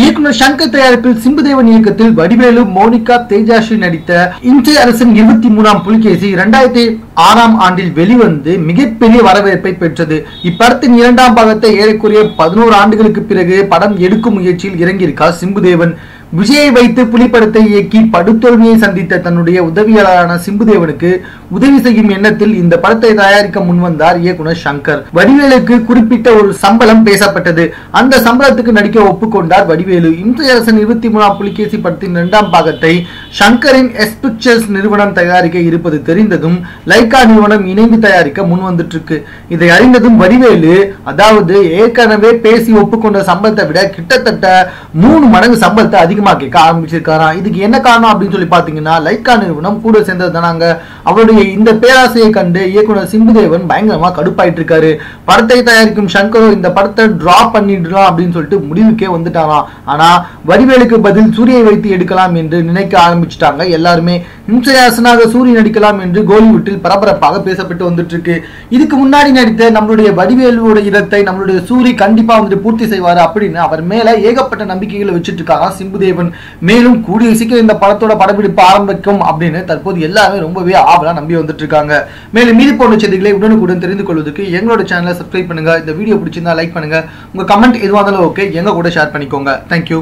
இயக்குனர் சங்கர் தயாரிப்பில் சிம்புதேவன் இயக்கத்தில் வடிவேலு மோனிகா தேஜாஸ்ரீ நடித்த இன்றைய அரசின் இருபத்தி மூணாம் புலிகேசி இரண்டாயிரத்தி ஆறாம் ஆண்டில் வெளிவந்து மிகப்பெரிய வரவேற்பை பெற்றது. இப்படத்தின் இரண்டாம் பாகத்தை ஏறக்குறைய பதினோரு ஆண்டுகளுக்கு பிறகு படம் எடுக்கும் முயற்சியில் இறங்கியிருக்கார் சிம்புதேவன். விஜயை வைத்து புலிப்படத்தை இயக்கி படுத்தோல்வியை சந்தித்த தன்னுடைய உதவியாளரான சிம்புதேவனுக்கு உதவி செய்யும் எண்ணத்தில் இந்த படத்தை தயாரிக்க முன்வந்தார் இயக்குனர் சங்கர். வடிவேலுக்கு குறிப்பிட்ட ஒரு சம்பளம் பேசப்பட்டது. அந்த சம்பளத்துக்கு நடிக்க ஒப்புக்கொண்டார் வடிவேலு. இம்சை அரசன் இருபத்தி மூணாம் புலிகேசி படத்தின் இரண்டாம் பாகத்தை சங்கரின் எஸ் பிக்சர்ஸ் நிறுவனம் தயாரிக்க இருப்பது தெரிந்ததும் லைகா நிறுவனம் இணைந்து தயாரிக்க முன் வந்துட்டு இருக்கு இதை அறிந்ததும் வடிவேலு அதாவது ஏற்கனவே பேசி ஒப்புக்கொண்ட சம்பளத்தை விட கிட்டத்தட்ட மூணு மடங்கு சம்பளத்தை அதிகம் கேட்க ஆரம்பிச்சிருக்காராம் இதுக்கு என்ன காரணம் அப்படின்னு சொல்லி பாத்தீங்கன்னா லைக்கா நிறுவனம் கூட சேர்ந்தது தானாங்க அவருடைய இந்த பேராசையை கண்டு இயக்குனர் சிம்புதேவன் பயங்கரமா கடுப்பாயிட்டு இருக்காரு படத்தை தயாரிக்கும் சங்கரோ இந்த படத்தை டிராப் பண்ணிடலாம் அப்படின்னு சொல்லிட்டு முடிவுக்கே வந்துட்டாராம். ஆனா வடிவேலுக்கு பதில் சூரியை வைத்து எடுக்கலாம் என்று நினைக்க ஆரம்பிச்சிட்டாங்க எல்லாருமே. ஹிம்சயாசனாக சூரிய நடிக்கலாம் என்று கோலிவுட்டில் பரபரப்பாக பேசப்பட்டு வந்துட்டு இருக்கு இதுக்கு முன்னாடி நடித்த நம்மளுடைய வடிவேலுவோட இடத்தை நம்மளுடைய சூரி கண்டிப்பா வந்துட்டு பூர்த்தி செய்வார் அப்படின்னு அவர் மேல ஏகப்பட்ட நம்பிக்கைகளை வச்சுட்டு இருக்காங்க சிம்புதேவன் மேலும் கூடிய சீக்கிரம் இந்த படத்தோட படப்பிடிப்பு ஆரம்பிக்கும் அப்படின்னு தற்போது எல்லாருமே ரொம்பவே ஆவலா நம்பி வந்துட்டு இருக்காங்க மேலும் மீதி போன்ற செய்திகளை உடனுக்குடன் தெரிந்து கொள்வதற்கு எங்களோட சேனலை சப்ஸ்கிரைப் பண்ணுங்க. இந்த வீடியோ பிடிச்சிருந்தா லைக் பண்ணுங்க. உங்க கமெண்ட் எதுவாக இருந்தாலும் ஓகே எங்க கூட ஷேர் பண்ணிக்கோங்க. தேங்க்யூ